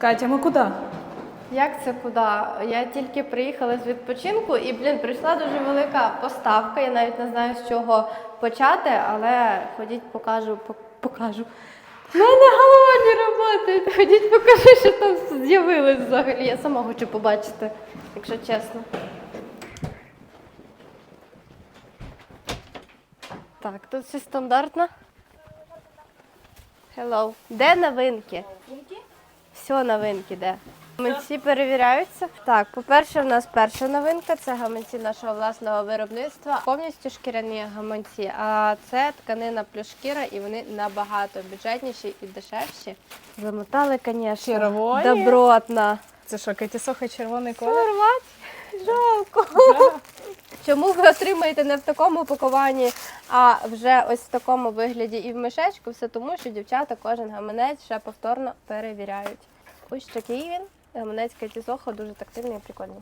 Катя, ми куди? Як це куди? Я тільки приїхала з відпочинку і, блін, прийшла дуже велика поставка. Я навіть не знаю з чого почати, але ходіть, покажу, по- покажу. У мене голова не працює. Ходіть, покажи, що там з'явилось взагалі. Я сама хочу побачити, якщо чесно. Так, тут все стандартно. Hello. Де новинки? Все новинки, де? Гаманці перевіряються. Так, по-перше, в нас перша новинка це гаманці нашого власного виробництва. Повністю шкіряні гаманці. А це тканина плюс шкіра, і вони набагато бюджетніші і дешевші. Замотали, звісно. Червоні? Добротна. Це що, Каті Соха червоний колір? Порвать? Жалко. Чому ви отримаєте не в такому упакуванні, а вже ось в такому вигляді і в мішечку? Все тому, що дівчата кожен гаманець ще повторно перевіряють. Ось такий він. Гаманець Сохо дуже тактильний і прикольний.